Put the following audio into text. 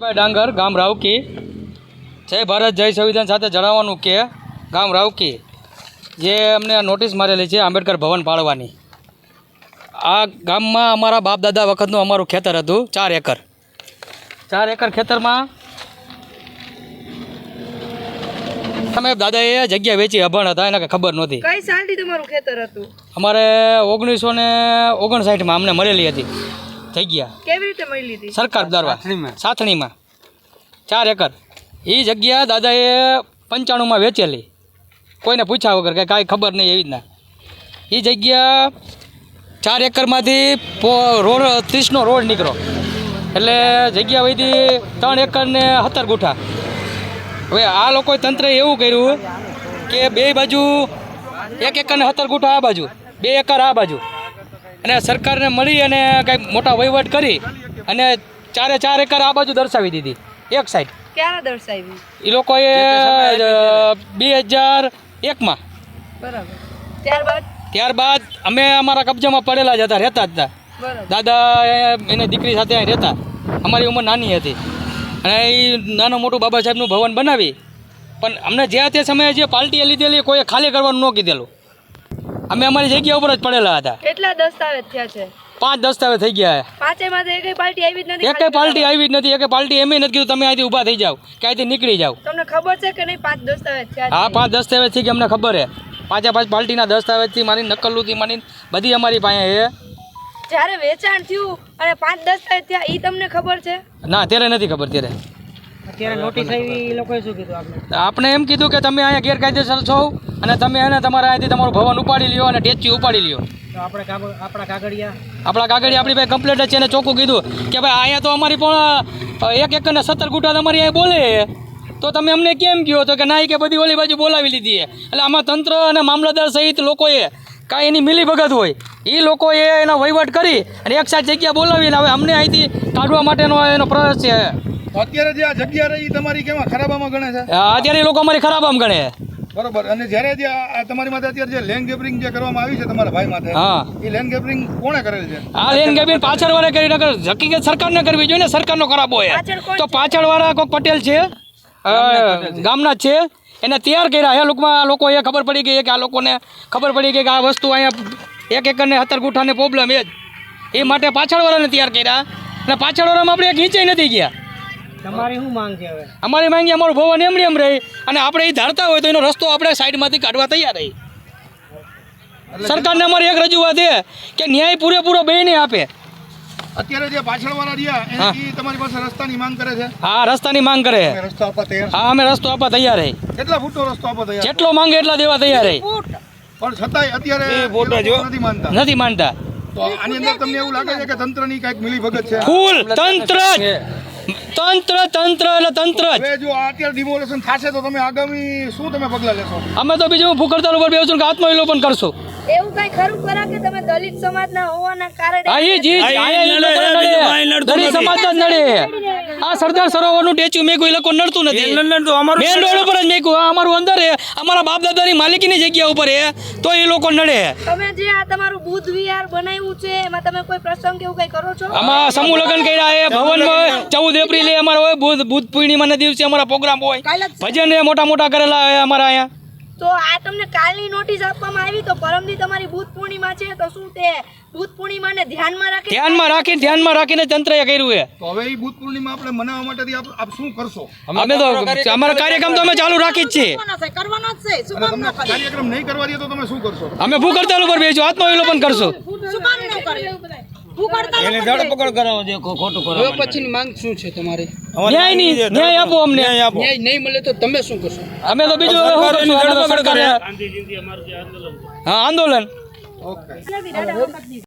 ભાઈ ડાંગર ગામ રાવકી. જય ભારત જય સંવિધાન સાથે જણાવવાનું કે ગામ રાવકી જે અમને નોટિસ મારેલી છે આંબેડકર ભવન પાડવાની આ ગામમાં અમારા બાપ દાદા વખતનું અમારું ખેતર હતું ચાર એકર. ચાર એકર ખેતરમાં અમે દાદાએ જગ્યા વેચી અભણ હતા એને કંઈ ખબર નહોતી. કઈ સાલથી તમારું ખેતર હતું? અમારે ઓગણીસો ને ઓગણસાઠમાં અમને મળેલી હતી. જગ્યા કેવી રીતે મળી લીધી? સરકાર દ્વારા સાથણીમાં. ચાર એકર. એ જગ્યા દાદાએ પંચાણુંમાં વેચેલી. કોઈને પૂછ્યા વગર કે કાંઈ ખબર નહીં એવી રીતના. એ જગ્યા ચાર એકરમાંથી રોડ ત્રીસનો રોડ નીકળો એટલે જગ્યા વહીથી ત્રણ એકર ને સત્તર ગુઠા. હવે આ લોકોએ તંત્રએ એવું કર્યું કે બે બાજુ એક એકર ને સત્તર ગુઠા આ બાજુ બે એકર આ બાજુ. અને સરકારને મળી અને કંઈક મોટા વહીવટ કરી અને ચારે ચાર એકર આ બાજુ દર્શાવી દીધી. એક સાઈડ ક્યારે દર્શાવી? એ લોકોએ બે હજાર એકમાં. બરાબર. ત્યારબાદ? ત્યારબાદ અમે અમારા કબજામાં પડેલા જ હતા રહેતા જ હતા. બરાબર. દાદા એને દીકરી સાથે અહીં રહેતા. અમારી ઉંમર નાની હતી. અને એ નાનું મોટું બાબા સાહેબનું ભવન બનાવી. પણ અમને જે તે સમયે જે પાર્ટીએ લીધેલી કોઈએ ખાલી કરવાનું ન કીધેલું. અમે અમારી જગ્યા ઉપર જ પડેલા હતા. કેટલા દસ્તાવેજ થયા છે? પાંચ દસ્તાવેજ થઈ ગયા. એક તો પાર્ટી આવી જ નથી એકે પાર્ટી આવી જ નથી એકે પાર્ટી એમ નથી કીધું તમે અહીંથી ઊભા થઈ જાઓ કે અહીંથી નીકળી જાઓ. તમને ખબર છે કે નહીં? પાંચ દસ્તાવેજ થયા હા પાંચ દસ્તાવેજ દસ્તાવેજથી કે અમને ખબર છે પાંચે પાંચ પાર્ટીના દસ્તાવેજથી મારી નકલુથી માની બધી અમારી પાસે છે જ્યારે વેચાણ થયું અને પાંચ દસ્તાવેજ થયા એ તમને ખબર છે? ના ત્યારે નથી ખબર ત્યારે. અત્યારે નોટિસ આવી એ લોકોએ શું કીધું આપણે આપણે એમ કીધું કે તમે અહીંયા ગેરકાયદેસર છો અને તમે એને તમારા અહીંથી તમારું ભવન ઉપાડી લ્યો અને ટેચી ઉપાડી લ્યો. તો આપણા કાગળિયા? આપણા આપણી પાસે કમ્પ્લેટ છે એને ચોખ્ખું કીધું કે ભાઈ અહીંયા તો અમારી પણ એક એક ને સત્તર ગુટા તમારી અહીંયા બોલે. તો તમે અમને કેમ કહો તો કે ના કે બધી ઓલી બાજુ બોલાવી લીધી એટલે આમાં તંત્ર અને મામલતદાર સહિત લોકોએ કાંઈ એની મિલી ભગત હોય. એ લોકોએ એનો વહીવટ કરી અને એક સાઈડ જગ્યા બોલાવીને હવે અમને અહીંથી કાઢવા માટેનો એનો પ્રયાસ છે. અત્યારે જે આ જગ્યા રહી તમારી કેમાં ખરાબામાં ગણે છે? અત્યારે એ લોકો અમારી ખરાબ આમ ગણે બરોબર. અને જ્યારે જે આ તમારી માથે અત્યારે જે લેન્ડ ગેબરિંગ જે કરવામાં આવી છે તમારા ભાઈ માથે હા. એ લેન્ડ ગેબરિંગ કોણે કરેલ છે? આ લેન્ડ ગેબિન પાછળ વાળા કરી નકર હકીકત સરકારને કરવી જોઈએ ને સરકારનો ખરાબ હોય. તો પાછળ વાળા કોઈક પટેલ છે? ગામના જ છે. એને તૈયાર કર્યા. એ લોકમાં લોકો એ ખબર પડી ગઈ કે આ લોકોને ખબર પડી ગઈ કે આ વસ્તુ અહીંયા એક એકરને હતર ગુઠાને પ્રોબ્લેમ એ જ. એ માટે પાછળવાળાને તૈયાર કર્યા. અને પાછળવાળામાં આપણે એક હિંચે નથી ગયા. તમારી શું માંગ છે હવે? અમારી માંગી અમારું ભવન એમ એમ રહી અને આપણે એ ધારતા હોય તો એનો રસ્તો આપણે સાઈડમાંથી કાઢવા તૈયાર રહી સરકારને અમારી એક રજૂઆત એ કે ન્યાય પૂરેપૂરો બેને આપે. અત્યારે જે પાછળવાળા રહ્યા એ તમારી પાસે રસ્તાની માંગ કરે છે? હા રસ્તાની માંગ કરે. રસ્તો આપવા તૈયાર હા અમે રસ્તો આપવા તૈયાર રહી. કેટલા ફૂટનો રસ્તો આપવા તૈયાર જેટલો માંગે એટલા દેવા તૈયાર રહી પણ છતાંય અત્યારે નથી માનતા. નથી માનતા. તો આની અંદર તમને એવું લાગે છે કે તંત્રની કાંઈક મિલી ભગત છે? ફૂલ તંત્ર જ. તંત્ર તંત્ર એટલે તંત્ર જ. હવે જો અત્યારે ડિમોલેશન થશે તો તમે આગામી શું તમે પગલાં લેશો? અમે તો બીજું ભૂખડતાલ ઉપર બેસું કે આત્મવિલોપન કરશું. એવું કઈ ખરું ખરા કે તમે દલિત સમાજના હોવાના કારણે આ જી જી. દલિત સમાજ જ નડે. આ સરદાર સરોવરનું ટેચ્યુ મેં કોઈ લોકો નડતું નથી. મેન રોડ ઉપર જ મેકું. અમારું અંદર અમારા બાપ દાદાની માલિકીની જગ્યા ઉપર હે. તો એ લોકો નડે. તમે જે આ તમારું બુદ્ધ વિહાર બનાવ્યું છે એમાં તમે કોઈ પ્રસંગ કે એવું કંઈ કરો છો? આમાં સમૂહ લગ્ન કર્યા છે ભવનમાં ચૌદ એપ્રિલે અમારો હોય બુધ બુધ પૂર્ણિમાના દિવસે અમારા પ્રોગ્રામ હોય. ભજન એ મોટા મોટા કરેલા હોય અમારા અહીંયા. તો આ તમને કાલની નોટિસ આપવામાં આવી તો પરમદી તમારી બુદ્ધ પૂર્ણિમા છે તો શું તે બુદ્ધ પૂર્ણિમાને ધ્યાનમાં રાખી ધ્યાનમાં રાખીને ધ્યાનમાં રાખીને તંત્રએ કર્યું છે. તો હવે એ બુદ્ધ પૂર્ણિમા આપણે મનાવવા માટેથી આપ આપ શું કરશો? અમે તો અમારા કાર્યક્રમ તો અમે ચાલુ રાખી જ છીએ. અને તમને કાર્યક્રમ નહીં કરવા દે તો તમે શું કરશો? અમે ભૂખ હડતાલ ઉપર બેસું આત્મવિલોપન કરશું. ન્યાય નહીં ન્યાય આપો અમને. અમે તો બીજું શું કરશું? અમે તો સરકારે- હા આંદોલન. ઓકે.